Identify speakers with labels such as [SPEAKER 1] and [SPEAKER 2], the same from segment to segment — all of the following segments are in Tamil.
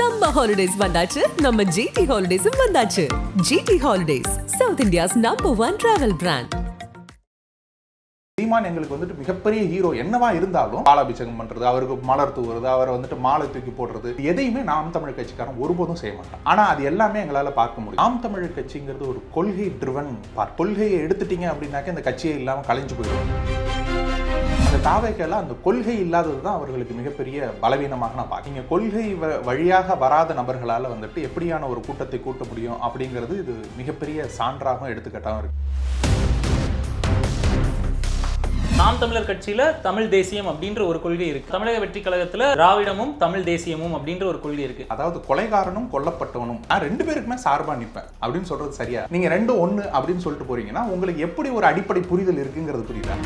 [SPEAKER 1] சம்மர் ஹாலிடேஸ் வந்தாச்சு. நம்ம ஜிடி ஹாலிடேஸும் வந்தாச்சு. GT holidays South India's number one travel brand
[SPEAKER 2] Seeman எங்களுக்கு வந்துட்டு மிகப்பெரிய ஹீரோ என்னவா இருந்தாலும் பாலாபிஷேகம் பண்றது அவருக்கு மலர் தூவுறது அவரை வந்துட்டு மாலை தூக்கி போடுறது எதையுமே நாம் தமிழ் கட்சிக்காரன் ஒருபோதும் செய்ய மாட்டோம் ஆனா அது எல்லாமே எங்களால பார்க்க முடியும். நாம் தமிழ் கட்சிங்கிறது ஒரு கொள்கை ட்ரிவன் பார்ட் கொள்கையை எடுத்துட்டீங்க அப்படின்னாக்க இந்த கட்சியே இல்லாம கலைஞ்சு போயிடும். தாவைக்கெல்லாம் அந்த கொள்கை இல்லாதது தான் அவர்களுக்கு மிகப்பெரிய பலவீனமாக நான் பார்க்க நீங்க கொள்கை வ- வழியாக வராத நபர்களால வந்துட்டு எப்படியான ஒரு கூட்டத்தை கூட்ட முடியும் அப்படிங்கிறது இது மிகப்பெரிய சான்றாகவும் எடுத்துக்காட்டாகவும் இருக்கு.
[SPEAKER 3] நாம் தமிழர் கட்சியில தமிழ் தேசியம் அப்படின்ற ஒரு கொள்கை இருக்கு. தமிழக வெற்றி கழகத்துல திராவிடமும் தமிழ் தேசியமும் அப்படின்ற ஒரு கொள்கை இருக்கு.
[SPEAKER 2] அதாவது கொலைகாரனும் கொல்லப்பட்டவனும் நான் ரெண்டு பேருக்குமே சார்பா நிப்பேன் அப்படின்னு சொல்றது சரியா? நீங்க ரெண்டும் ஒண்ணு அப்படின்னு சொல்லிட்டு போறீங்கன்னா உங்களுக்கு எப்படி ஒரு அடிப்படை புரிதல் இருக்குங்கிறது புரியுதா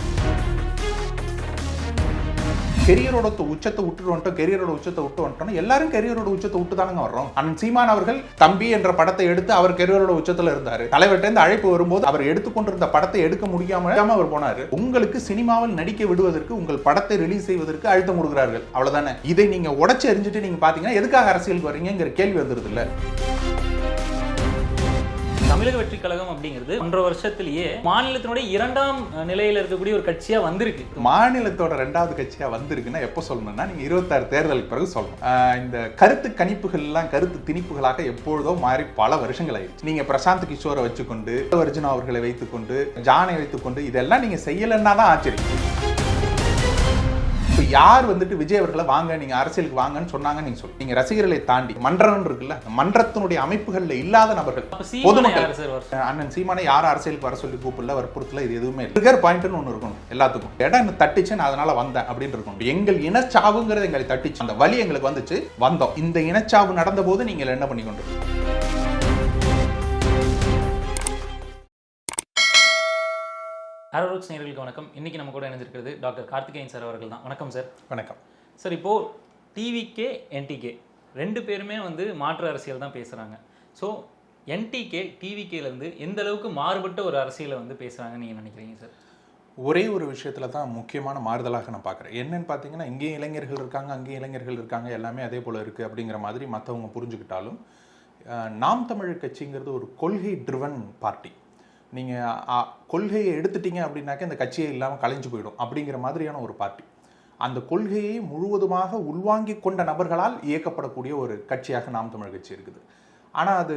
[SPEAKER 2] கெரியரோட உச்சத்தை விட்டுட்டு வந்துட்டோம் கெரியரோட உச்சத்தை விட்டு வந்துட்டோம் எல்லாரும் கெரியரோட உச்சத்தை விட்டு தானங்க வர்றோம். அண்ணன் சீமான் அவர்கள் தம்பி என்ற படத்தை எடுத்து அவர் கெரியரோட உச்சத்துல இருந்தார். தலைவர்கிட்ட அழைப்பு வரும்போது அவர் எடுத்துக்கொண்டிருந்த படத்தை எடுக்க முடியாம அவர் போனார். உங்களுக்கு சினிமாவில் நடிக்க விடுவதற்கு உங்கள் படத்தை ரிலீஸ் செய்வதற்கு அழுத்தம் கொடுக்கிறார்கள். அவ்வளவுதானே? இதை நீங்க உடச்சு எரிஞ்சுட்டு நீங்க பாத்தீங்கன்னா எதுக்காக அரசியலுக்கு வர்றீங்கிற கேள்வி வந்துருது இல்லை
[SPEAKER 3] தமிழக வெற்றி கழகம் அப்படிங்கிறது ஒன்றரை வருஷத்திலேயே மாநிலத்தினுடைய இரண்டாம் நிலையில இருக்கக்கூடிய ஒரு கட்சியா வந்திருக்கு.
[SPEAKER 2] மாநிலத்தோட ரெண்டாவது கட்சியா வந்திருக்குன்னா எப்போ சொல்லணும்னா நீங்க இருபத்தாறு தேர்தலுக்கு பிறகு சொல்லணும். இந்த கருத்து கணிப்புகள் எல்லாம் கருத்து திணிப்புகளாக எப்பொழுதோ மாறி பல வருஷங்கள் ஆயிடுச்சு நீங்க பிரசாந்த் கிஷோரை வச்சுக்கொண்டு அர்ஜுனா அவர்களை வைத்துக்கொண்டு ஜானை வைத்துக்கொண்டு இதெல்லாம் நீங்க செய்யலைன்னா தான் ஆச்சரியம். இப்போ யார் வந்துட்டு விஜய் அவர்களை வாங்க நீங்க அரசியலுக்கு வாங்கன்னு சொன்னாங்க நீங்க சொல்லுங்க நீங்க ரசிகர்களை தாண்டி மன்றம் இருக்குல்ல மன்றத்தினுடைய அமைப்புகள்ல இல்லாத நபர்கள் பொதுமக்கள்.
[SPEAKER 3] யாரு
[SPEAKER 2] அண்ணன் சீமானை யாரும் அரசியலுக்கு வர சொல்லி கூப்பிடல வற்புறுத்தல இது எதுவுமே ட்ரிகர் பாயிண்ட்னு ஒன்று இருக்கணும் எல்லாத்துக்கும். இடம் என்ன தட்டுச்சு நான் அதனால வந்தேன் அப்படின்னு இருக்கணும். எங்கள் இனச்சாவுங்கிறது எங்களை தட்டிச்சு. அந்த வலி எங்களுக்கு வந்துச்சு வந்தோம். இந்த இனச்சாவு நடந்த போது நீங்கள் என்ன பண்ணி கொண்டு
[SPEAKER 3] அரரோச் நேர்களுக்கு வணக்கம். இன்னைக்கு நம்ம கூட இணைஞ்சிருக்கிறது டாக்டர் கார்த்திகேயன் சார் அவர்கள் தான். வணக்கம் சார்.
[SPEAKER 2] வணக்கம்.
[SPEAKER 3] சார் இப்போ டிவிகே என்டிகே ரெண்டு பேருமே வந்து மாற்று அரசியல் தான் பேசுறாங்க. ஸோ என்டிகே டிவிகேலேருந்து எந்த அளவுக்கு மாறுபட்ட ஒரு அரசியலை வந்து பேசுறாங்கன்னு நீங்க நினைக்கிறீங்க சார்?
[SPEAKER 2] ஒரே ஒரு விஷயத்துல தான் முக்கியமான மாறுதலாக நான் பார்க்குறேன். என்னன்னு பார்த்தீங்கன்னா இங்கேயும் இளைஞர்கள் இருக்காங்க அங்கேயும் இளைஞர்கள் இருக்காங்க எல்லாமே அதே போல இருக்கு அப்படிங்கிற மாதிரி மற்றவங்க புரிஞ்சுக்கிட்டாலும் நாம் தமிழர் கட்சிங்கிறது ஒரு கொள்கை ட்ரிவன் பார்ட்டி. நீங்கள் கொள்கையை எடுத்துட்டீங்க அப்படின்னாக்க இந்த கட்சியே இல்லாமல் கலைஞ்சு போயிடும் அப்படிங்கிற மாதிரியான ஒரு பார்ட்டி. அந்த கொள்கையை முழுவதுமாக உள்வாங்கிக் கொண்ட நபர்களால் இயக்கப்படக்கூடிய ஒரு கட்சியாக நாம் தமிழ் கட்சி இருக்குது. ஆனால் அது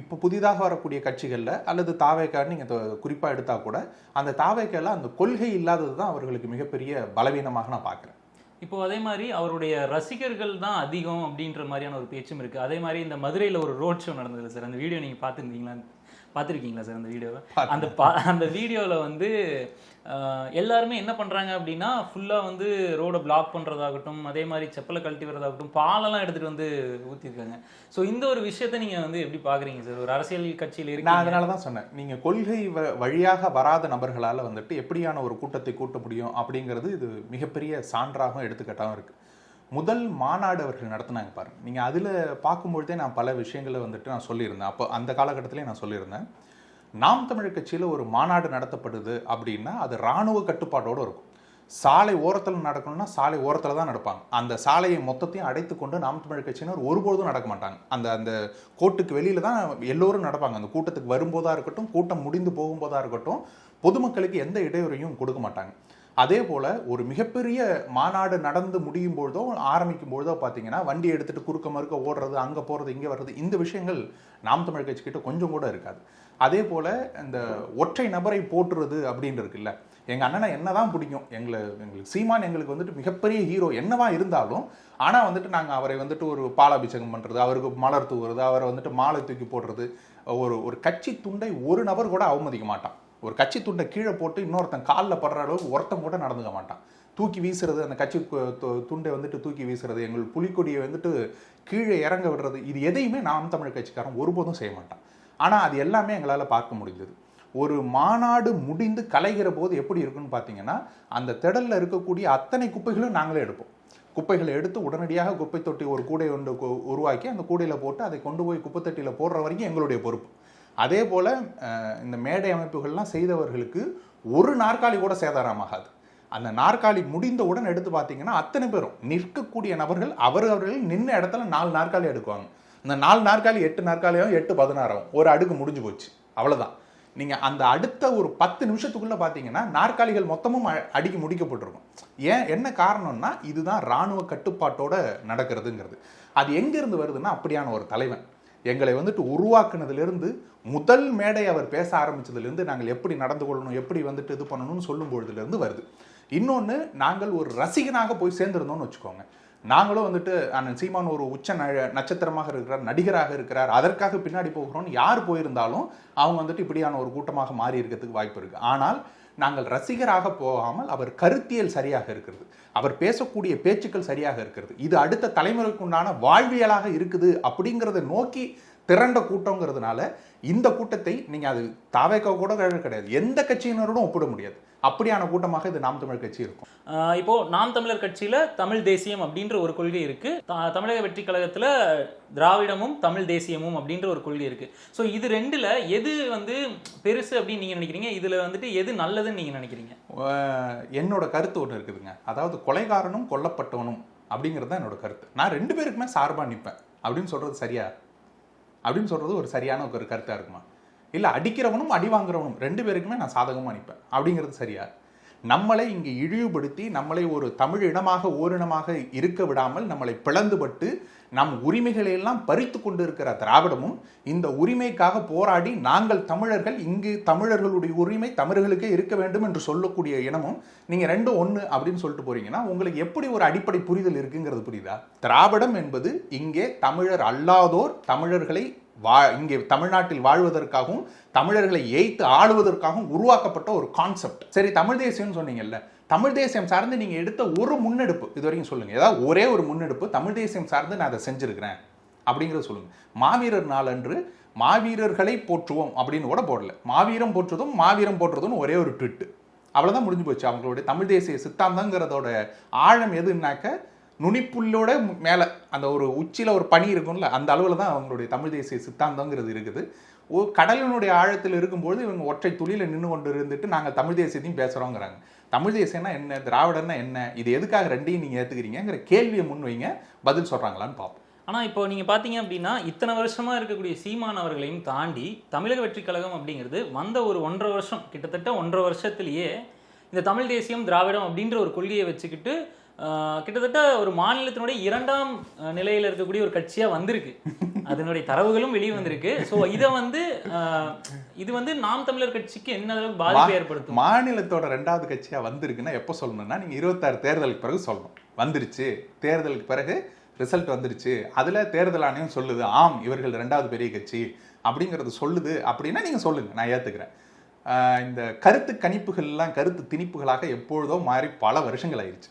[SPEAKER 2] இப்போ புதிதாக வரக்கூடிய கட்சிகளில் அல்லது தாவேக்கான்னு நீங்கள் குறிப்பாக எடுத்தால் கூட அந்த தாவேக்கால அந்த கொள்கை இல்லாதது தான் அவர்களுக்கு மிகப்பெரிய பலவீனமாக நான் பார்க்குறேன்.
[SPEAKER 3] இப்போ அதே மாதிரி அவருடைய ரசிகர்கள் தான் அதிகம் அப்படின்ற மாதிரியான ஒரு பேச்சும் இருக்குது அதே மாதிரி இந்த மதுரையில் ஒரு ரோட் ஷோ நடந்தது சார். அந்த வீடியோ நீங்கள் பார்த்துருந்தீங்களா பார்த்துருக்கீங்களா சார் அந்த வீடியோவை? அந்த பா அந்த வீடியோவில் வந்து எல்லாருமே என்ன பண்ணுறாங்க அப்படின்னா ஃபுல்லாக வந்து ரோடை பிளாக் பண்ணுறதாகட்டும் அதே மாதிரி செப்பலை கழட்டி வரதாகட்டும் பாலெல்லாம் எடுத்துகிட்டு வந்து ஊற்றிருக்காங்க ஸோ இந்த ஒரு விஷயத்தை நீங்கள் வந்து எப்படி பார்க்குறீங்க சார்? ஒரு அரசியல் கட்சியில்
[SPEAKER 2] நான்
[SPEAKER 3] இருக்கீங்க
[SPEAKER 2] அதனால தான் சொன்னேன். நீங்கள் கொள்கை வ- வழியாக வராத நபர்களால் வந்துட்டு எப்படியான ஒரு கூட்டத்தை கூட்ட முடியும் அப்படிங்கிறது இது மிகப்பெரிய சான்றாகவும் எடுத்துக்காட்டாகவும் இருக்குது முதல் மாநாடு அவர்கள் நடத்தினாங்க பாருங்க. நீங்கள் அதில் பார்க்கும்பொழுதே நான் பல விஷயங்களை வந்துட்டு நான் சொல்லியிருந்தேன். அப்போ அந்த காலகட்டத்திலே நான் சொல்லியிருந்தேன். நாம் தமிழர் கட்சியில் ஒரு மாநாடு நடத்தப்படுது அப்படின்னா அது இராணுவ கட்டுப்பாட்டோடு இருக்கும். சாலை ஓரத்தில் நடக்கணும்னா சாலை ஓரத்தில் தான் நடப்பாங்க. அந்த சாலையை மொத்தத்தையும் அடைத்து கொண்டு நாம் தமிழர் கட்சியினர் ஒருபொழுதும் நடக்க மாட்டாங்க. அந்த அந்த கோட்டுக்கு வெளியில் தான் எல்லோரும் நடப்பாங்க. அந்த கூட்டத்துக்கு வரும்போதாக இருக்கட்டும் கூட்டம் முடிந்து போகும்போதாக இருக்கட்டும் பொதுமக்களுக்கு எந்த இடையூறையும் கொடுக்க மாட்டாங்க. அதே போல் ஒரு மிகப்பெரிய மாநாடு நடந்து முடியும் பொழுதோ ஆரம்பிக்கும் பொழுதோ பார்த்தீங்கன்னா வண்டி எடுத்துகிட்டு குறுக்க மறுக்க ஓடுறது அங்கே போகிறது இங்கே வர்றது இந்த விஷயங்கள் நாம் தமிழ் கட்சிக்கிட்ட கொஞ்சம் கூட இருக்காது. அதே போல் இந்த ஒற்றை நபரை போற்றுறது அப்படின்னு இருக்குல்ல எங்கள் அண்ணனை என்னதான் பிடிக்கும் எங்களை எங்களுக்கு சீமான் எங்களுக்கு வந்துட்டு மிகப்பெரிய ஹீரோ என்னவா இருந்தாலும் ஆனால் வந்துட்டு நாங்கள் அவரை வந்துட்டு ஒரு பாலாபிஷேகம் பண்ணுறது அவருக்கு மலர் தூவுறது அவரை வந்துட்டு மாலை தூக்கி போடுறது ஒரு ஒரு கட்சி துண்டை ஒரு நபர் கூட அவமதிக்க மாட்டான். ஒரு கட்சி துண்டை கீழே போட்டு இன்னொருத்தன் காலில் படுற அளவுக்கு ஒருத்தன் கூட நடந்துக்க மாட்டான். தூக்கி வீசுறது அந்த கட்சி துண்டை வந்துட்டு தூக்கி வீசுறது எங்கள் புலிக்கொடியை வந்துட்டு கீழே இறங்க விடுறது இது எதையுமே நாம் தமிழ் கட்சிக்காரன் ஒருபோதும் செய்ய மாட்டான். ஆனால் அது எல்லாமே எங்களால் பார்க்க முடிஞ்சது. ஒரு மாநாடு முடிந்து கலைகிற போது எப்படி இருக்குன்னு பார்த்தீங்கன்னா அந்த திடலில் இருக்கக்கூடிய அத்தனை குப்பைகளும் நாங்களே எடுப்போம். குப்பைகளை எடுத்து உடனடியாக குப்பை தொட்டி ஒரு கூடை ஒன்று உருவாக்கி அந்த கூடையில் போட்டு அதை கொண்டு போய் குப்பை தொட்டியில் போடுற வரைக்கும் எங்களுடைய பொறுப்பு. அதே போல் இந்த மேடை அமைப்புகள்லாம் செய்தவர்களுக்கு ஒரு நாற்காலி கூட சேதாரமாகாது. அந்த நாற்காலி முடிந்தவுடன் எடுத்து பார்த்தீங்கன்னா அத்தனை பேரும் நிற்கக்கூடிய நபர்கள் அவர் அவர்கள் நின்ற இடத்துல நாலு நாற்காலி எடுக்குவாங்க. இந்த நாலு நாற்காலி எட்டு நாற்காலியாகவும் எட்டு பதினாறாகும் ஒரு அடுக்கு முடிஞ்சு போச்சு. அவ்வளோதான் நீங்கள் அந்த அடுத்த ஒரு பத்து நிமிஷத்துக்குள்ளே பார்த்தீங்கன்னா நாற்காலிகள் மொத்தமும் அடிக்கி அடுக்கி முடிக்கப்பட்டிருக்கும். ஏன் என்ன காரணம்னா இதுதான் ராணுவ கட்டுப்பாட்டோட நடக்கிறதுங்கிறது. அது எங்கேருந்து வருதுன்னா அப்படியான ஒரு தலைவன். எங்களை வந்துட்டு உருவாக்குனதுலேருந்து முதல் மேடை அவர் பேச ஆரம்பித்ததுலேருந்து நாங்கள் எப்படி நடந்து கொள்ளணும் எப்படி வந்துட்டு இது பண்ணணும்னு சொல்லும் பொழுதுலேருந்து வருது. இன்னொன்று நாங்கள் ஒரு ரசிகனாக போய் சேர்ந்துருந்தோம்னு வச்சுக்கோங்க. நாங்களும் வந்துட்டு அண்ணன் சீமான் ஒரு உச்ச நட்சத்திரமாக இருக்கிறார் நடிகராக இருக்கிறார். அதற்காக பின்னாடி போகிறோம்னு யார் போயிருந்தாலும் அவங்க வந்துட்டு இப்படியான ஒரு கூட்டமாக மாறி இருக்கிறதுக்கு வாய்ப்பு இருக்குது ஆனால் நாங்கள் ரசிகராக போகாமல் அவர் கருத்தியல் சரியாக இருக்கிறது. அவர் பேசக்கூடிய பேச்சுக்கள் சரியாக இருக்கிறது. இது அடுத்த தலைமுறைக்குண்டான வாழ்வியலாக இருக்குது அப்படிங்கிறத நோக்கி திரண்ட கூட்டங்கிறதுனால இந்த கூட்டத்தை நீங்க அது தாவேக்கா கூட கிடையாது. எந்த கட்சியினரோடும் ஒப்பிட முடியாது. அப்படியான கூட்டமாக இது நாம் தமிழ் கட்சி இருக்கும்.
[SPEAKER 3] இப்போ நாம் தமிழர் கட்சியில தமிழ் தேசியம் அப்படின்ற ஒரு கொள்கை இருக்கு. தமிழக வெற்றி கழகத்துல திராவிடமும் தமிழ் தேசியமும் அப்படின்ற ஒரு கொள்கை இருக்கு. ஸோ இது ரெண்டுல எது வந்து பெருசு அப்படின்னு நீங்க நினைக்கிறீங்க? இதுல வந்துட்டு எது நல்லதுன்னு நீங்க நினைக்கிறீங்க?
[SPEAKER 2] என்னோட கருத்து ஒன்று இருக்குதுங்க. அதாவது கொலைகாரனும் கொல்லப்பட்டவனும் அப்படிங்கிறது தான் என்னோட கருத்து. நான் ரெண்டு பேருக்குமே சார்பாக நிற்பேன் அப்படின்னு சொல்றது சரியா? அப்படின்னு சொல்கிறது ஒரு சரியான ஒரு கருத்தாக இருக்குமா? இல்லை அடிக்கிறவனும் அடி வாங்குறவனும் ரெண்டு பேருக்குமே நான் சாதகமாக நிற்பேன் அப்படிங்கிறது சரியா? நம்மளை இங்கே இழிவுபடுத்தி நம்மளை ஒரு தமிழ் இனமாக ஓரினமாக இருக்க விடாமல் நம்மளை பிளந்துபட்டு நம் உரிமைகளை எல்லாம் பறித்து கொண்டிருக்கிற திராவிடமும் இந்த உரிமைக்காக போராடி நாங்கள் தமிழர்கள் இங்கு தமிழர்களுடைய உரிமை தமிழர்களுக்கே இருக்க வேண்டும் என்று சொல்லக்கூடிய இனமும் நீங்கள் ரெண்டு ஒன்று அப்படின்னு சொல்லிட்டு போறீங்கன்னா உங்களுக்கு எப்படி ஒரு அடிப்படை புரிதல் இருக்குங்கிறது புரியுதா? திராவிடம் என்பது இங்கே தமிழர் அல்லாதோர் தமிழர்களை வா இங்கே தமிழ்நாட்டில் வாழ்வதற்காகவும் தமிழர்களை ஏய்த்து ஆளுவதற்காகவும் உருவாக்கப்பட்ட ஒரு கான்செப்ட் சரி தமிழ் தேசியம்னு சொன்னீங்கல்ல தமிழ் தேசியம் சார்ந்து நீங்கள் எடுத்த ஒரு முன்னெடுப்பு இது வரைக்கும் சொல்லுங்கள் ஏதாவது ஒரே ஒரு முன்னெடுப்பு தமிழ் தேசியம் சார்ந்து நான் அதை செஞ்சிருக்கிறேன் அப்படிங்கிறத சொல்லுங்கள் மாவீரர் நாளன்று மாவீரர்களை போற்றுவோம் அப்படின்னு கூட போடல. மாவீரம் போற்றுவதும் மாவீரம் போற்றுவதும் ஒரே ஒரு ட்விட்டு. அவ்வளோதான் முடிஞ்சு போச்சு. அவங்களுடைய தமிழ் தேசிய சித்தாந்தங்கிறதோட ஆழம் எதுனாக்க நுனிப்புள்ளோட மேலே அந்த ஒரு உச்சியில் ஒரு பனி இருக்கும்ல அந்த அளவில் தான் அவங்களுடைய தமிழ் தேசிய சித்தாந்தங்கிறது இருக்குது. ஓ கடலினுடைய ஆழத்தில் இருக்கும்போது இவங்க ஒற்றை துளியில் நின்று கொண்டு இருந்துட்டு நாங்கள் தமிழ் தேசியத்தையும் பேசுறோங்கிறாங்க. தமிழ் தேசியம்னா என்ன திராவிடன்னா என்ன இது எதுக்காக ரெண்டையும் நீங்கள் ஏற்றுக்கிறீங்கிற கேள்வியை முன்வைங்க பதில் சொல்கிறாங்களான்னு பார்ப்போம்.
[SPEAKER 3] ஆனால் இப்போ நீங்கள் பார்த்தீங்க அப்படின்னா இத்தனை வருஷமாக இருக்கக்கூடிய சீமான் அவர்களையும் தாண்டி தமிழக வெற்றி கழகம் அப்படிங்கிறது வந்த ஒரு ஒன்றரை வருஷம் கிட்டத்தட்ட ஒன்றரை வருஷத்துலேயே இந்த தமிழ் தேசியம் திராவிடம் அப்படின்ற ஒரு கொள்கையை வச்சுக்கிட்டு கிட்டத்தட்ட ஒரு மாநிலத்தினுடைய இரண்டாம் நிலையில இருக்கக்கூடிய ஒரு கட்சியா வந்திருக்கு. அதனுடைய தரவுகளும் வெளியே வந்திருக்கு. ஸோ இதை வந்து இது வந்து நாம் தமிழர் கட்சிக்கு என்ன அளவுக்கு பாதிப்பு ஏற்படுத்தும்?
[SPEAKER 2] மாநிலத்தோட ரெண்டாவது கட்சியா வந்திருக்குன்னா எப்போ சொல்லணும்னா நீங்க இருபத்தாறு தேர்தலுக்கு பிறகு சொல்லணும். வந்துருச்சு. தேர்தலுக்கு பிறகு ரிசல்ட் வந்துருச்சு. அதுல தேர்தல் ஆணையம் சொல்லுது ஆம் இவர்கள் ரெண்டாவது பெரிய கட்சி அப்படிங்கிறது சொல்லுது. அப்படின்னா நீங்க சொல்லுங்க நான் ஏத்துக்கிறேன். ஆஹ் இந்த கருத்து கணிப்புகள்லாம் கருத்து திணிப்புகளாக எப்பொழுதோ மாறி பல வருஷங்கள் ஆயிடுச்சு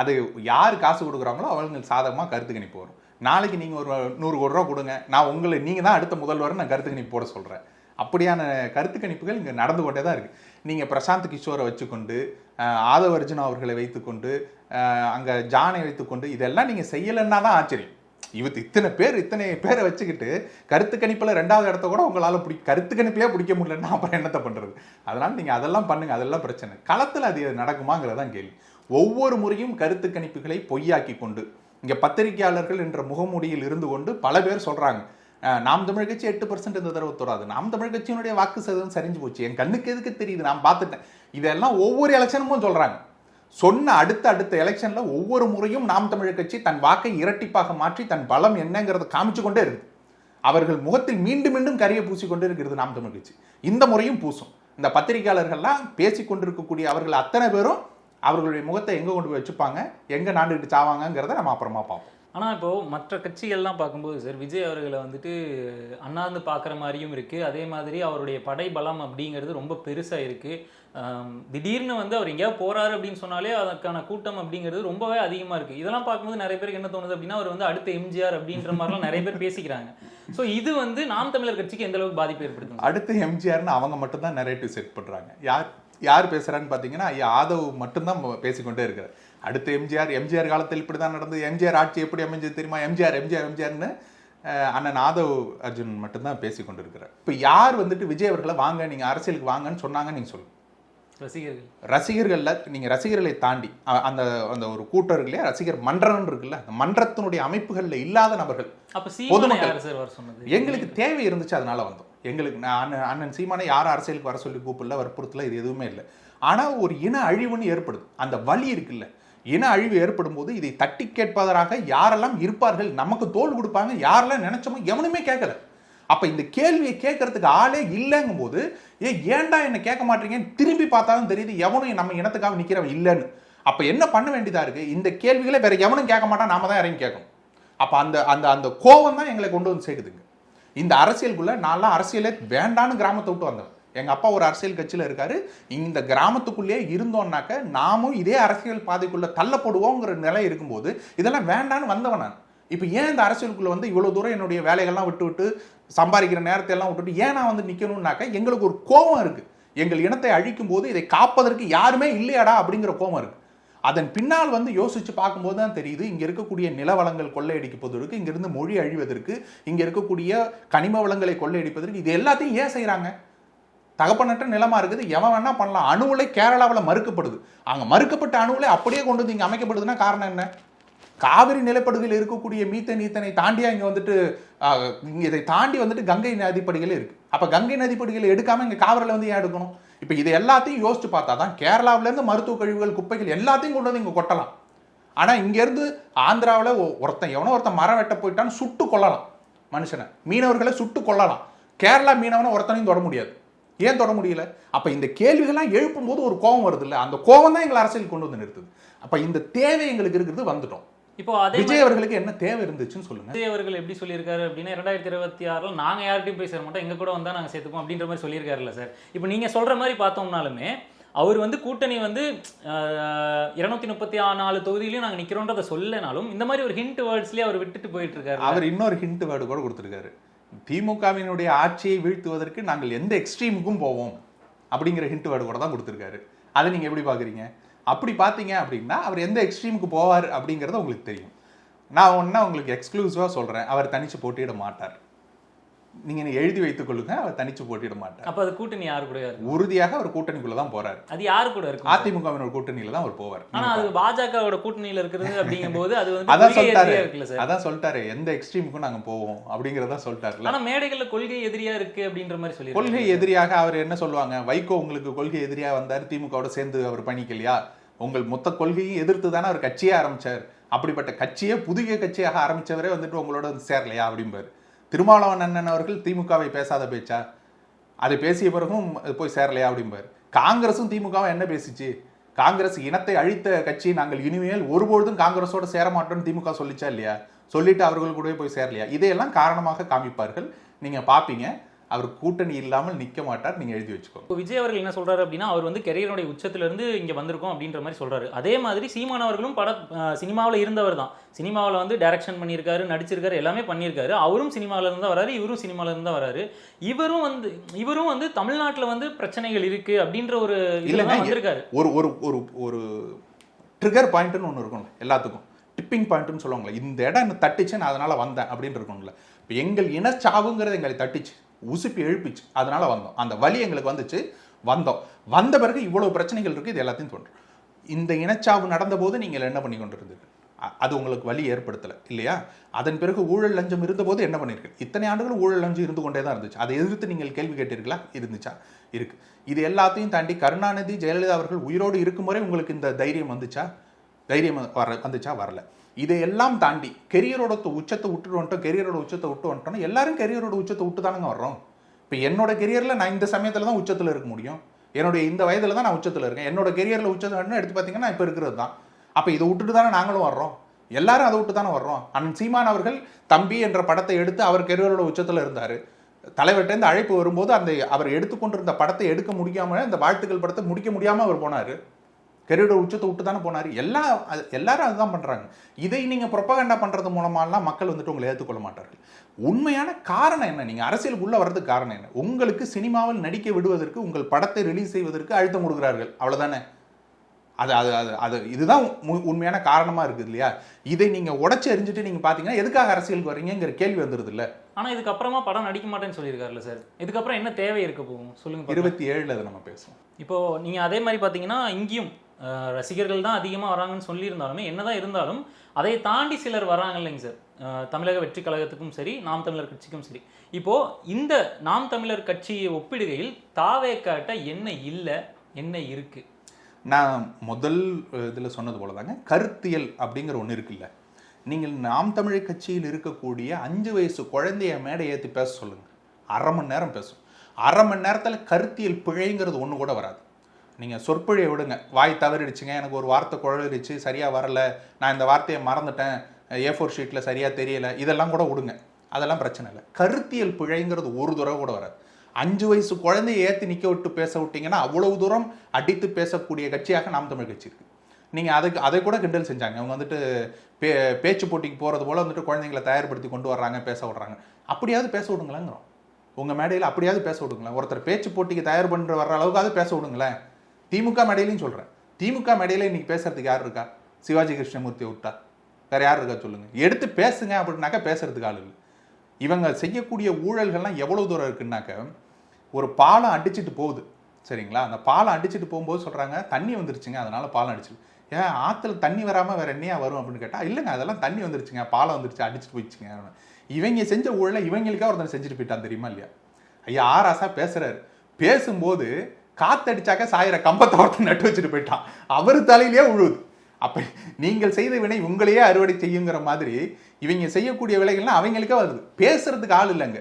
[SPEAKER 2] அது யார் காசு கொடுக்குறாங்களோ அவங்களுக்கு சாதகமாக கருத்து கணிப்பு வரும் நாளைக்கு நீங்கள் ஒரு நூறு கோடி ரூபா கொடுங்க. நான் உங்களை நீங்கள் தான் அடுத்த முதல்வர் நான் கருத்து கணிப்பு போட சொல்கிறேன் அப்படியான கருத்து கணிப்புகள் இங்கே நடந்து கொண்டே தான் இருக்குது நீங்கள் பிரசாந்த் கிஷோரை வச்சுக்கொண்டு ஆஹ் அவர்களை வைத்துக்கொண்டு அங்கே ஜானை வைத்துக்கொண்டு இதெல்லாம் நீங்கள் செய்யலைன்னா தான் ஆச்சரியம். இவத்து இத்தனை பேர் இத்தனை பேரை வச்சுக்கிட்டு கருத்து கணிப்பில் ரெண்டாவது இடத்த கூட உங்களால் பிடி கருத்து கணிப்பிலே பிடிக்க முடியலன்னா அப்புறம் என்னத்தை பண்ணுறது அதனால் நீங்கள் அதெல்லாம் பண்ணுங்கள் அதெல்லாம் பிரச்சனை. களத்தில் அது நடக்குமாங்கிறது தான் கேள்வி. ஒவ்வொரு முறையும் கருத்து கணிப்புகளை பொய்யாக்கி கொண்டு இங்கே பத்திரிகையாளர்கள் என்ற முகமூடியில் இருந்து கொண்டு பல பேர் சொல்கிறாங்க நாம் தமிழ் கட்சி எட்டு பர்சன்ட் இந்த தடவை தொடாது. நாம் தமிழ் கட்சியினுடைய வாக்கு சதவீதம் சரிஞ்சு போச்சு. என் கண்ணுக்கு எதுக்கு தெரியுது? நான் பார்த்துட்டேன். இதெல்லாம் ஒவ்வொரு எலெக்ஷனுக்கும் சொல்கிறாங்க சொன்ன அடுத்த அடுத்த எலெக்ஷனில் ஒவ்வொரு முறையும் நாம் தமிழர் கட்சி தன் வாக்கை இரட்டிப்பாக மாற்றி தன் பலம் என்னங்கிறத காமிச்சு கொண்டே இருக்குது அவர்கள் முகத்தில் மீண்டும் மீண்டும் கரியை பூசிக்கொண்டே இருக்கிறது நாம் தமிழ் கட்சி. இந்த முறையும் பூசும். இந்த பத்திரிகையாளர்கள்லாம் பேசி கொண்டிருக்கக்கூடிய அவர்கள் அத்தனை பேரும் அவர்களுடைய முகத்தை எங்க கொண்டு போய் வச்சுப்பாங்க? எங்க நாண்டுகிட்டு சாவாங்கங்கிறத நம்ம அப்புறமா பார்ப்போம்.
[SPEAKER 3] ஆனா இப்போ மற்ற கட்சிகள்லாம் பார்க்கும்போது சார் விஜய் அவர்களை வந்துட்டு அண்ணாந்து பார்க்குற மாதிரியும் இருக்கு. அதே மாதிரி அவருடைய படை பலம் அப்படிங்கிறது ரொம்ப பெருசா இருக்கு. ஆம், திடீர்னு வந்து அவர் எங்கேயாவது போறாரு அப்படின்னு சொன்னாலே அதற்கான கூட்டம் அப்படிங்கிறது ரொம்பவே அதிகமா இருக்கு. இதெல்லாம் பார்க்கும்போது நிறைய பேருக்கு என்ன தோணுது அப்படின்னா அவர் வந்து அடுத்த எம்ஜிஆர் அப்படின்ற மாதிரிலாம் நிறைய பேர் பேசிக்கிறாங்க. ஸோ இது வந்து நாம் தமிழர் கட்சிக்கு எந்த அளவுக்கு பாதிப்பு ஏற்படுத்தும்?
[SPEAKER 2] அடுத்து எம்ஜிஆர்னு அவங்க மட்டும்தான் நரேட்டிவ் செட் பண்றாங்க. யார்? யார் பேசுறான்னு பார்த்தீங்கன்னா ஐயா ஆதவ் மட்டும்தான் பேசிக்கொண்டே இருக்காரு. அடுத்து எம்ஜிஆர் எம்ஜிஆர் காலத்தில் இப்படி தான் நடந்தது. எம்ஜிஆர் ஆட்சி எப்படி அமைஞ்சது தெரியுமா? எம்ஜிஆர் எம்ஜிஆர் எம்ஜிஆர்னு அண்ணன் ஆதவ் அர்ஜுன் மட்டும்தான் பேசி கொண்டு இருக்கிறார் இப்போ யார் வந்துட்டு விஜய் அவர்களை வாங்க நீங்க அரசியலுக்கு வாங்கன்னு சொன்னாங்க நீங்க சொல்லுங்க.
[SPEAKER 3] ரசிகர்கள்.
[SPEAKER 2] ரசிகர்கள்ல நீங்க ரசிகர்களை தாண்டி அந்த அந்த ஒரு கூட்டம் இருக்கு இல்லையா ரசிகர் மன்றம் இருக்குல்ல? அந்த மன்றத்தினுடைய அமைப்புகள்ல இல்லாத நபர்கள். பொதுமக்கள். எங்களுக்கு தேவை இருந்துச்சு அதனால வந்தோம். எங்களுக்கு நான் அண்ணன் அண்ணன் சீமானை யாரும் அரசியலுக்கு வர சொல்லி கூப்பிடல வற்புறுத்தல இது எதுவுமே இல்லை. ஆனால் ஒரு இன அழிவுன்னு ஏற்படுது. அந்த வலி இருக்குல்ல. இன அழிவு ஏற்படும் போது இதை தட்டி கேட்பதற்காக யாரெல்லாம் இருப்பார்கள் நமக்கு தோல் கொடுப்பாங்க யாரெல்லாம் நினைச்சோமோ எவனுமே கேட்கல. அப்போ இந்த கேள்வியை கேட்கறதுக்கு ஆளே இல்லைங்கும் போது ஏ ஏன்டா என்ன கேட்க மாட்டீங்கன்னு திரும்பி பார்த்தாலும் தெரியுது எவனும் நம்ம இனத்துக்காக நிற்கிறவன் இல்லைன்னு. அப்போ என்ன பண்ண வேண்டியதாக இருக்குது இந்த கேள்விகளை வேற எவனும் கேட்க மாட்டான் நாம தான் இறங்கி கேட்கணும். அப்போ அந்த அந்த அந்த கோவம் தான் எங்களை கொண்டு வந்து சேர்க்குதுங்க இந்த அரசியலுக்குள்ளே நான்லாம் அரசியலே வேண்டான்னு கிராமத்தை விட்டு வந்தேன். எங்கள் அப்பா ஒரு அரசியல் கட்சியில் இருக்காரு. இந்த கிராமத்துக்குள்ளேயே இருந்தோம்னாக்க நாமும் இதே அரசியல் பாதைக்குள்ளே தள்ளப்படுவோங்கிற நிலை இருக்கும்போது இதெல்லாம் வேண்டான்னு வந்தவன் நான். இப்போ ஏன் இந்த அரசியலுக்குள்ளே வந்து இவ்வளோ தூரம் என்னுடைய வேலைகள்லாம் விட்டு விட்டு சம்பாதிக்கிற நேரத்தை எல்லாம் விட்டுட்டு ஏன் நான் வந்து நிற்கணும்னாக்க எங்களுக்கு ஒரு கோபம் இருக்குது எங்கள் இனத்தை அழிக்கும் போது இதை காப்பதற்கு யாருமே இல்லையாடா அப்படிங்கிற கோபம் இருக்குது அதன் பின்னால் வந்து யோசிச்சு பார்க்கும்போது தான் தெரியுது இங்கே இருக்கக்கூடிய நிலவளங்கள் கொள்ளையடிக்கப்படுவதற்கு இங்க இருந்து மொழி அழிவதற்கு இங்கே இருக்கக்கூடிய கனிம வளங்களை கொள்ளையடிப்பதற்கு இது எல்லாத்தையும் ஏன் செய்கிறாங்க தகப்பனற்ற நிலமாக இருக்குது எவன் வேணால் பண்ணலாம். அணுவுலை கேரளாவில் மறுக்கப்படுது. அங்கே மறுக்கப்பட்ட அணுவுலை அப்படியே கொண்டு வந்து இங்கே அமைக்கப்படுதுன்னா காரணம் என்ன? காவிரி நிலப்படுகையில் இருக்கக்கூடிய மீத்தன் ஈத்தனை தாண்டியா இங்கே வந்துட்டு இதை தாண்டி வந்துட்டு கங்கை நதிப்படுகையில் இருக்குது அப்போ கங்கை நதிப்படுகையில் எடுக்காமல் இங்கே காவிரியில் வந்து ஏன் எடுக்கணும்? இப்போ இது எல்லாத்தையும் யோசிச்சு பார்த்தா தான் கேரளாவிலேருந்து மருத்துவ கழிவுகள் குப்பைகள் எல்லாத்தையும் கொண்டு வந்து இங்கே கொட்டலாம். ஆனால் இங்கேருந்து ஆந்திராவில் ஒ- ஒருத்தன் எவனோ ஒருத்தன் மரம் வெட்ட போயிட்டான்னு சுட்டு கொள்ளலாம் மனுஷனை. மீனவர்களை சுட்டு கொள்ளலாம் கேரளா மீனவனை ஒருத்தனையும் தொட முடியாது. ஏன் தொட முடியல? அப்போ இந்த கேள்விகள்லாம் எழுப்பும் போது ஒரு கோபம் வருது இல்லை அந்த கோபம் தான் எங்களை அரசியல் கொண்டு வந்து நிறுத்துது. அப்போ இந்த தேவை எங்களுக்கு இருக்கிறது வந்துட்டோம்.
[SPEAKER 3] இப்போ அதே
[SPEAKER 2] விஜய் அவர்களுக்கு என்ன தேவை இருந்துச்சுன்னு சொல்லுங்க.
[SPEAKER 3] விஜய் அவர்கள் எப்படி சொல்லியிருக்காரு அப்படின்னா இரண்டாயிரத்தி இருபத்தி ஆறில் நாங்கள் யார்கிட்டயும் போய் சேர மாட்டோம் எங்க கூட வந்தா நாங்க சேர்த்துப்போம் அப்படின்ற மாதிரி சொல்லியிருக்காருல்ல சார். இப்போ நீங்க சொல்ற மாதிரி பார்த்தோம்னாலுமே அவர் வந்து கூட்டணி வந்து இருநூத்தி முப்பத்தி நாலு தொகுதியிலையும் நாங்க நிக்கிறோன்றதை சொல்லனாலும் இந்த மாதிரி ஒரு ஹிண்ட் வேர்ட்ஸ்லயே அவர் விட்டுட்டு போயிட்டு இருக்காரு
[SPEAKER 2] அவர் இன்னொரு ஹிண்ட் வேர்டு கூட கொடுத்திருக்காரு. திமுகவினுடைய ஆட்சியை வீழ்த்துவதற்கு நாங்கள் எந்த எக்ஸ்ட்ரீமுக்கும் போவோம் அப்படிங்கிற ஹிண்ட் வேர்டு கூட தான் கொடுத்திருக்காரு. அதை நீங்க எப்படி பாக்குறீங்க அப்படி பார்த்தீங்க அப்படின்னா அவர் எந்த எக்ஸ்ட்ரீமுக்கு போவார் அப்படிங்கிறது உங்களுக்கு தெரியும். நான் ஒன்றா உங்களுக்கு எக்ஸ்க்ளூசிவாக சொல்கிறேன் அவர் தனித்து போட்டியிட மாட்டார். நீங்க எழுதி வைத்துக் கொள்ளுங்க அவர் தனிச்சு போட்டியிட மாட்டார்.
[SPEAKER 3] அப்ப அது கூட்டணி யாரு கூட
[SPEAKER 2] உறுதியாக அவர் கூட்டணிக்குள்ள தான் போறாரு.
[SPEAKER 3] அது யாரு கூட இருக்கு
[SPEAKER 2] அதிமுகவினோட கூட்டணியில தான் அவர் போவார்.
[SPEAKER 3] ஆனா அது பாஜகவோட கூட்டணியில இருக்கிறது அப்படிங்கும்போது அது வந்து
[SPEAKER 2] அதான் சொல்லிட்டாரு. அதான் சொல்லிட்டாரு. எந்த எக்ஸ்ட்ரீமுக்கும் நாங்க போவோம் அப்படிங்கறத சொல்லிட்டாருல
[SPEAKER 3] ஆனா மேடைகள்ல கொள்கை எதிரியா இருக்கு அப்படின்ற மாதிரி சொல்லி
[SPEAKER 2] கொள்கை எதிரியாக அவர் என்ன சொல்லுவாங்க? வைகோ உங்களுக்கு கொள்கை எதிரியா வந்தார் திமுகவோட சேர்ந்து அவர் பயணிக்கலையா உங்கள் மொத்த கொள்கையும் எதிர்த்து தானே அவர் கட்சியே ஆரம்பிச்சார். அப்படிப்பட்ட கட்சியே புதிய கட்சியாக ஆரம்பிச்சவரே வந்துட்டு உங்களோட வந்து சேரலையா அப்படிம்பாரு. திருமாவளவன் அண்ணன் அவர்கள் திமுகவை பேசாத பேச்சா? அதை பேசிய பிறகும் அது போய் சேரலையா அப்படிம்பார். காங்கிரஸும் திமுகவும் என்ன பேசிச்சு? காங்கிரஸ் இனத்தை அழித்த கட்சி நாங்கள் இனிமேல் ஒருபொழுதும் காங்கிரஸோட சேர மாட்டோம்னு திமுக சொல்லிச்சா இல்லையா? சொல்லிட்டு அவர்கள் கூடவே போய் சேரலையா? இதையெல்லாம் காரணமாக காமிப்பார்கள். நீங்கள் பார்ப்பீங்க அவர் கூட்டணி இல்லாமல் நிக்க மாட்டார் நீங்க எழுதி வச்சுக்கோங்க.
[SPEAKER 3] இப்போ விஜய் அவர்கள் என்ன சொல்றாரு அப்படின்னா அவர் வந்து கெரியருடைய உச்சத்துல இருந்து இங்க வந்திருக்கோம் அப்படின்ற மாதிரி சொல்றாரு. அதே மாதிரி சீமான் அவர்களும் பட சினிமாவில் இருந்தவர் தான். சினிமாவில் வந்து டைரக்ஷன் பண்ணியிருக்காரு நடிச்சிருக்காரு எல்லாமே பண்ணியிருக்காரு. அவரும் சினிமாவில் இருந்து வராரு இவரும் சினிமாவில் இருந்து வராரு. இவரும் வந்து இவரும் வந்து தமிழ்நாட்டுல வந்து பிரச்சனைகள் இருக்கு அப்படின்ற ஒரு இதுல வந்திருக்காரு.
[SPEAKER 2] ஒரு ஒரு ஒரு ஒரு ட்ரிகர் பாயிண்ட்னு ஒன்று இருக்கும்ல எல்லாத்துக்கும். டிப்பிங் பாயிண்ட்னு சொல்லுவாங்களே இந்த இடம் என்ன தட்டுச்சு நான் அதனால வந்தேன் அப்படின்னு இருக்கும்ல இப்போ எங்கள் இனச்சாவுங்கிறது எங்களை தட்டிச்சு. உசுப்பி எழுப்பிச்சு. அதனால வந்தோம். அந்த வலி எங்களுக்கு வந்துச்சு. வந்தோம். வந்த பிறகு இவ்வளவு பிரச்சனைகள் இருக்கு. இது எல்லாத்தையும் தோன்றும். இந்த இனச்சாவு நடந்தபோது நீங்கள் என்ன பண்ணி கொண்டிருந்தீர்கள்? அது உங்களுக்கு வலி ஏற்படுத்தலை இல்லையா? அதன் பிறகு ஊழல் லஞ்சம் இருந்தபோது என்ன பண்ணிருக்கு இத்தனை ஆண்டுகளும் ஊழல் லஞ்சம் இருந்து கொண்டே தான் இருந்துச்சு. அதை எதிர்த்து நீங்கள் கேள்வி கேட்டீர்களா? இருந்துச்சா? இருக்கு. இது எல்லாத்தையும் தாண்டி கருணாநிதி ஜெயலலிதா அவர்கள் உயிரோடு இருக்கும் வரை உங்களுக்கு இந்த தைரியம் வந்துச்சா? தைரியம் வர வந்துச்சா? வரல. இதையெல்லாம் தாண்டி கெரியரோட உச்சத்தை விட்டுட்டு வந்துட்டோம் கெரியரோட உச்சத்தை விட்டு வந்துட்டோம் எல்லாரும் கெரியரோட உச்சத்தை விட்டு தானங்க வர்றோம். இப்போ என்னோட கெரியரில் நான் இந்த சமயத்தில் தான் உச்சத்தில் இருக்க முடியும். என்னுடைய இந்த வயதில் தான் நான் உச்சத்தில் இருக்கேன். என்னோட கெரியரில் உச்சத்தை எடுத்து பார்த்தீங்கன்னா இப்போ இருக்கிறது தான். அப்போ இதை விட்டுட்டு தானே நாங்களும் வர்றோம். எல்லாரும் அதை விட்டு தானே வர்றோம். அண்ணன் சீமான் அவர்கள் தம்பி என்ற படத்தை எடுத்து அவர் கெரியரோட உச்சத்தில் இருந்தார். தலைவர்கிட்டேருந்து அழைப்பு வரும்போது அந்த அவர் எடுத்துக்கொண்டிருந்த படத்தை எடுக்க முடியாம அந்த வாழ்த்துக்கள் படத்தை முடிக்க முடியாமல் அவர் போனார். கெரியரோட உச்சத்தை விட்டு தானே போனார். எல்லாம் அது- எல்லாரும் அதுதான் பண்றாங்க. இதை நீங்க ப்ரொபகண்டா பண்றது மூலமாலாம் மக்கள் வந்துட்டு உங்களை ஏற்றுக்கொள்ள மாட்டார்கள். உண்மையான காரணம் என்ன? நீங்க அரசியலுக்குள்ள வர்றதுக்கு காரணம் என்ன? உங்களுக்கு சினிமாவில் நடிக்க விடுவதற்கு உங்கள் படத்தை ரிலீஸ் செய்வதற்கு அழுத்தம் கொடுக்குறார்கள். அவ்வளவுதானே? அது அது அது அது இதுதான் உண்மையான காரணமா இருக்குது இல்லையா? இதை நீங்க உடைச்சு எரிஞ்சுட்டு நீங்க பாத்தீங்கன்னா எதுக்காக அரசியலுக்கு வர்றீங்கிற கேள்வி வந்துருது இல்ல.
[SPEAKER 3] ஆனா இதுக்கப்புறமா படம் நடிக்க மாட்டேன்னு சொல்லியிருக்காருல்ல சார். இதுக்கப்புறம் என்ன தேவை இருக்க போகும் சொல்லுங்க பார்க்கலாம்.
[SPEAKER 2] இருபத்தி ஏழுல அதை நம்ம பேசுவோம்.
[SPEAKER 3] இப்போ நீங்க அதே மாதிரி பாத்தீங்கன்னா இங்கேயும் ரசிகர்கள் தான் அதிகமாக வராங்கன்னு சொல்லியிருந்தாலுமே என்னதான் இருந்தாலும் அதை தாண்டி சிலர் வராங்க இல்லைங்க சார். தமிழக வெற்றி கழகத்துக்கும் சரி நாம் தமிழர் கட்சிக்கும் சரி. இப்போ இந்த நாம் தமிழர் கட்சியை ஒப்பிடுகையில் தாவேக்காட்ட என்ன இல்லை என்ன இருக்கு?
[SPEAKER 2] நான் முதல் இதில் சொன்னது போல தாங்க கருத்தியல் அப்படிங்கிற ஒன்று இருக்குல்ல. நீங்கள் நாம் தமிழ் கட்சியில் இருக்கக்கூடிய அஞ்சு வயசு குழந்தைய மேடை ஏற்றி பேச சொல்லுங்க. அரை மணி நேரம் பேசும். அரை மணி நேரத்தில் கருத்தியல் பிழைங்கிறது ஒன்று கூட வராது. நீங்கள் சொற்பொழியை விடுங்க. வாய் தவறிடுச்சுங்க. எனக்கு ஒரு வார்த்தை குழறிடுச்சு சரியாக வரல. நான் இந்த வார்த்தையை மறந்துட்டேன். ஏ ஃபோர் ஷீட்டில் சரியாக தெரியலை. இதெல்லாம் கூட விடுங்க. அதெல்லாம் பிரச்சனை இல்லை. கருத்தியல் பிழைங்கிறது ஒரு தடவை கூட வராது. அஞ்சு வயசு குழந்தைய ஏற்றி நிற்க விட்டு பேச விட்டிங்கன்னா அவ்வளவு தூரம் அடித்து பேசக்கூடிய கட்சியாக நாம் தமிழ் கட்சி இருக்குது நீங்கள் அதுக்கு அதை கூட கிண்டல் செஞ்சாங்க. அவங்க வந்துட்டு பே பேச்சு போட்டிக்கு போகிறது போல் வந்துட்டு குழந்தைங்களை தயார்படுத்தி கொண்டு வர்றாங்க பேச விட்றாங்க. அப்படியாவது பேச விடுங்களேங்கிறோம். உங்கள் மேடையில் அப்படியாவது பேச விடுங்களேன். ஒருத்தர் பேச்சு போட்டிக்கு தயார் பண்ணுற வர்ற அளவுக்காவது பேச விடுங்களேன். திமுக மேடையிலையும் சொல்கிறேன் திமுக மேடையில் இன்னைக்கு பேசுறதுக்கு யார் இருக்கா? சிவாஜி கிருஷ்ணமூர்த்தி விட்டா. வேற யார் இருக்கா சொல்லுங்க. எடுத்து பேசுங்க அப்படின்னாக்கா பேசுறதுக்கு ஆள் இல்லை. இவங்க செய்யக்கூடிய ஊழல்கள்லாம் எவ்வளோ தூரம் இருக்குன்னாக்க ஒரு பாலம் அடிச்சுட்டு போகுது. சரிங்களா? அந்த பாலம் அடிச்சுட்டு போகும்போது சொல்கிறாங்க தண்ணி வந்துருச்சுங்க அதனால பாலம் அடிச்சு ஏன் ஆற்றுல தண்ணி வராமல் வேற என்னையா வரும் அப்படின்னு கேட்டால் இல்லைங்க அதெல்லாம் தண்ணி வந்துருச்சுங்க பாலம் வந்துருச்சு அடிச்சுட்டு போயிடுச்சுங்க. இவங்க செஞ்ச ஊழலை இவங்களுக்காக ஒருத்தன் செஞ்சுட்டு போயிட்டான் தெரியுமா இல்லையா? ஐயா ஆராசா பேசுகிறாரு பேசும்போது காத்தடிச்சாக்க சாயிற கம்பத்தை ஒருத்தர் நட்டு வச்சுட்டு போயிட்டான். அவர் தலையிலேயே உழுவுது. அப்போ நீங்கள் செய்த வினை உங்களையே அறுவடை செய்யுங்கிற மாதிரி இவங்க செய்யக்கூடிய விலைகள்லாம் அவங்களுக்கே வருது. பேசுறதுக்கு ஆள் இல்லைங்க.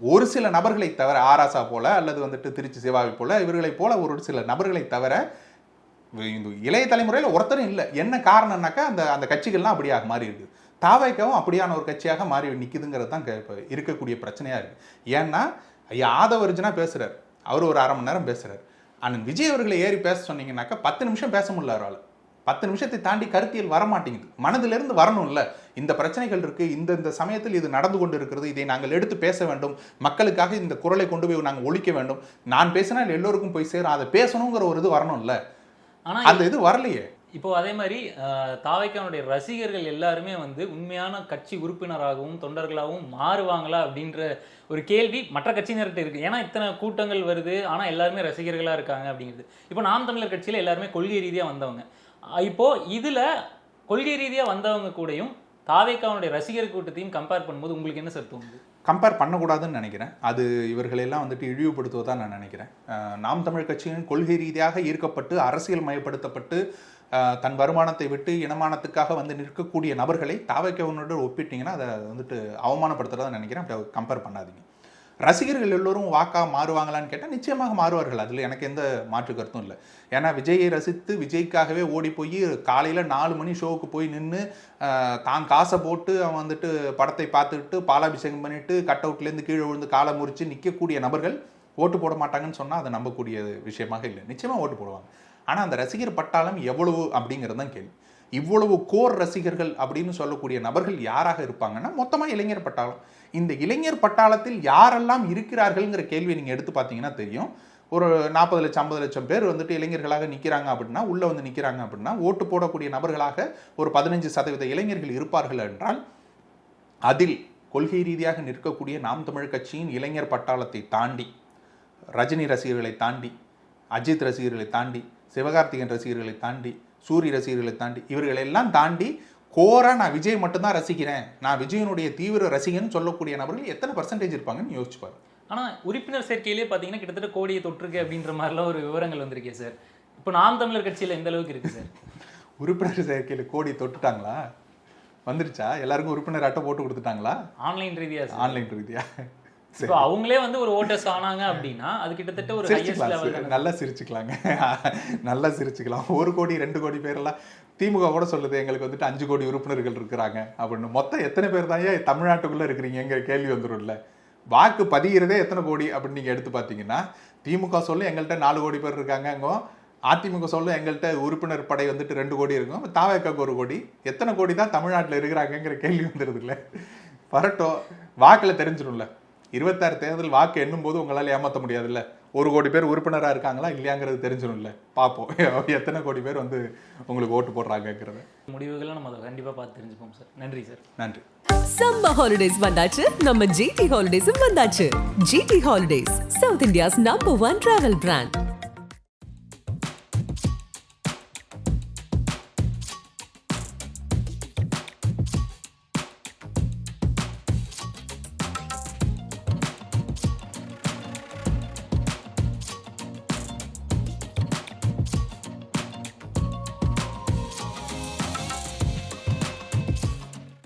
[SPEAKER 2] ஒரு சில நபர்களை தவிர ஆராசா போல அல்லது வந்துட்டு திருச்சி சிவாவை போல இவர்களை போல ஒரு சில நபர்களை தவிர இந்த இளைய தலைமுறையில் ஒருத்தரும் இல்லை. என்ன காரணம்னாக்கா அந்த அந்த கட்சிகள்லாம் அப்படியாக மாறி இருக்குது. தாவைக்கவும் அப்படியான ஒரு கட்சியாக மாறி நிற்குதுங்கிறது தான் இப்போ இருக்கக்கூடிய பிரச்சனையாக இருக்குது ஏன்னா ஐயா ஆதவர்ஜனா பேசுகிறார் அவர் ஒரு அரை மணி நேரம் பேசுறாரு. அண்ணன் விஜய் அவர்களை ஏறி பேச சொன்னீங்கன்னாக்கா பத்து நிமிஷம் பேச முடியல அவரால். பத்து நிமிஷத்தை தாண்டி கருத்தியல் வர மாட்டேங்குது. மனதிலிருந்து வரணும்ல. இந்த பிரச்சனைகள் இருக்கு இந்த இந்த சமயத்தில் இது நடந்து கொண்டு இருக்கிறது இதை நாங்கள் எடுத்து பேச வேண்டும். மக்களுக்காக இந்த குரலை கொண்டு போய் நாங்கள் ஒழிக்க வேண்டும். நான் பேசினால் எல்லோருக்கும் போய் சேரும். அதை பேசணுங்கிற ஒரு இது வரணும்ல.
[SPEAKER 3] ஆனா
[SPEAKER 2] அந்த இது வரலையே.
[SPEAKER 3] இப்போ அதே மாதிரி தாவைக்கானுடைய ரசிகர்கள் எல்லாருமே வந்து உண்மையான கட்சி உறுப்பினராகவும் தொண்டர்களாகவும் மாறுவாங்களா அப்படின்ற ஒரு கேள்வி மற்ற கட்சியினர்கிட்ட இருக்கு. ஏன்னா இத்தனை கூட்டங்கள் வருது ஆனா எல்லாருமே ரசிகர்களா இருக்காங்க அப்படிங்கிறது. இப்போ நாம் தமிழர் கட்சியில எல்லாருமே கொள்கை ரீதியா வந்தவங்க. இப்போது இப்போ இதுல கொள்கை ரீதியா வந்தவங்க கூடயும் தாவேக்காவுடைய ரசிகர் கூட்டத்தையும் கம்பேர் பண்ணும்போது உங்களுக்கு என்ன சார் தோணுது?
[SPEAKER 2] கம்பேர் பண்ணக்கூடாதுன்னு நினைக்கிறேன். அது இவர்களெல்லாம் வந்துட்டு இழிவுபடுத்துவதா நான் நினைக்கிறேன். நாம் தமிழ் கட்சியின் கொள்கை ரீதியாக ஈர்க்கப்பட்டு அரசியல் மயப்படுத்தப்பட்டு தன் வருமானத்தை விட்டு இனமானத்துக்காக வந்து நிற்கக்கூடிய நபர்களை தாவைக்கவனோடு ஒப்பிட்டீங்கன்னா அதை வந்துட்டு அவமானப்படுத்துறதா நினைக்கிறேன். அப்படி கம்பேர் பண்ணாதீங்க. ரசிகர்கள் எல்லோரும் வாக்கா மாறுவாங்களான்னு கேட்டால் நிச்சயமாக மாறுவார்கள். அதில் எனக்கு எந்த மாற்று கருத்தும் இல்லை. ஏன்னா விஜயை ரசித்து விஜய்க்காகவே ஓடி போய் காலையில் நாலு மணி ஷோவுக்கு போய் நின்று தான் காசை போட்டு அவன் வந்துட்டு படத்தை பார்த்துட்டு பாலாபிஷேகம் பண்ணிட்டு கட் அவுட்லேருந்து கீழே விழுந்து காலை முறித்து நிற்கக்கூடிய நபர்கள் ஓட்டு போட மாட்டாங்கன்னு சொன்னால் அதை நம்பக்கூடிய விஷயமாக இல்லை. நிச்சயமாக ஓட்டு போடுவாங்க. ஆனால் அந்த ரசிகர் பட்டாளம் எவ்வளவு அப்படிங்கிறது தான் கேள்வி. இவ்வளவு கோர் ரசிகர்கள் அப்படின்னு சொல்லக்கூடிய நபர்கள் யாராக இருப்பாங்கன்னா மொத்தமாக இளைஞர் பட்டாளம். இந்த இளைஞர் பட்டாளத்தில் யாரெல்லாம் இருக்கிறார்கள்ங்கிற கேள்வியை நீங்கள் எடுத்து பார்த்தீங்கன்னா தெரியும். ஒரு நாற்பது லட்சம் ஐம்பது லட்சம் பேர் வந்துட்டு இளைஞர்களாக நிற்கிறாங்க அப்படின்னா உள்ளே வந்து நிற்கிறாங்க அப்படின்னா ஓட்டு போடக்கூடிய நபர்களாக ஒரு பதினஞ்சு சதவீத இளைஞர்கள் இருப்பார்கள் என்றால் அதில் கொள்கை ரீதியாக நிற்கக்கூடிய நாம் தமிழ் கட்சியின் இளைஞர் பட்டாளத்தை தாண்டி ரஜினி ரசிகர்களை தாண்டி அஜித் ரசிகர்களை தாண்டி சிவகார்த்திகேயன் ரசிகர்களை தாண்டி சூரி ரசிகர்களை தாண்டி இவர்கள் எல்லாம் தாண்டி கோரா நான் விஜய் மட்டும்தான் ரசிக்கிறேன். நான் விஜயனுடைய தீவிர ரசிகன் சொல்லக்கூடிய நபர்கள் எத்தனை பர்சன்டேஜ் இருப்பாங்கன்னு யோசிச்சு பாரு
[SPEAKER 3] ஆனா உறுப்பினர் சேர்க்கையிலே பாத்தீங்கன்னா கிட்டத்தட்ட கோடியை தொற்றுருக்கு அப்படின்ற மாதிரிலாம் ஒரு விவரங்கள் வந்திருக்கே சார். இப்போ நாம் தமிழர் கட்சியில எந்த அளவுக்கு இருக்கு சார்?
[SPEAKER 2] உறுப்பினர் சேர்க்கையில் கோடி தொட்டுட்டாங்களா? வந்துருச்சா? எல்லாருக்கும் உறுப்பினர் அட்டை போட்டு கொடுத்துட்டாங்களா?
[SPEAKER 3] ஆன்லைன் ரீதியா சார்.
[SPEAKER 2] ஆன்லைன் ரீதியா. சரி
[SPEAKER 3] இப்போ அவங்களே வந்து ஒரு ஓட்டர்ஸ் ஆனாங்க அப்படின்னா அது கிட்டத்தட்ட ஒரு ஹையஸ்ட்
[SPEAKER 2] நல்லா சிரிச்சுக்கலாங்க. நல்லா சிரிச்சுக்கலாம். ஒரு கோடி ரெண்டு கோடி பேரெல்லாம் திமுக கூட சொல்லுது எங்களுக்கு வந்துட்டு அஞ்சு கோடி உறுப்பினர்கள் இருக்கிறாங்க அப்படின்னு. மொத்தம் எத்தனை பேர் தான் ஏன் தமிழ்நாட்டுக்குள்ள இருக்கிறீங்கிற கேள்வி வந்துரும்ல. வாக்கு பதிகிறதே எத்தனை கோடி அப்படின்னு நீங்க எடுத்து பார்த்தீங்கன்னா திமுக சொல்ல எங்கள்கிட்ட நாலு கோடி பேர் இருக்காங்க அதிமுக சொல்ல எங்கள்கிட்ட உறுப்பினர் படை வந்துட்டு ரெண்டு கோடி இருக்கும். தாவேக்காக்கு ஒரு கோடி. எத்தனை கோடி தான் தமிழ்நாட்டில் இருக்கிறாங்கங்கிற கேள்வி வந்துடுதுல்ல வரட்டும். வாக்குல தெரிஞ்சிடும்ல. இருபத்தாறு தேர்தல் வாக்கு எண்ணும் போது உங்களால் ஏமாற்ற முடியாதுல்ல? ஒரு கோடி பேர் உறுப்பினராக இருக்காங்களா? இல்லையாங்கிறது தெரிஞ்சிடும்ல பார்ப்போம் எத்தனை கோடி பேர் வந்து உங்களுக்கு ஓட்டு போடுறாங்கங்கிறத
[SPEAKER 3] முடிவுகளை நம்ம அதை கண்டிப்பாக பார்த்து தெரிஞ்சுப்போம் சார். நன்றி சார்.
[SPEAKER 2] நன்றி.
[SPEAKER 1] சம்ம ஹாலிடேஸ் வந்தாச்சு. நம்ம ஜிடி ஹாலிடேஸும் வந்தாச்சு. GT holidays South India's number one travel brand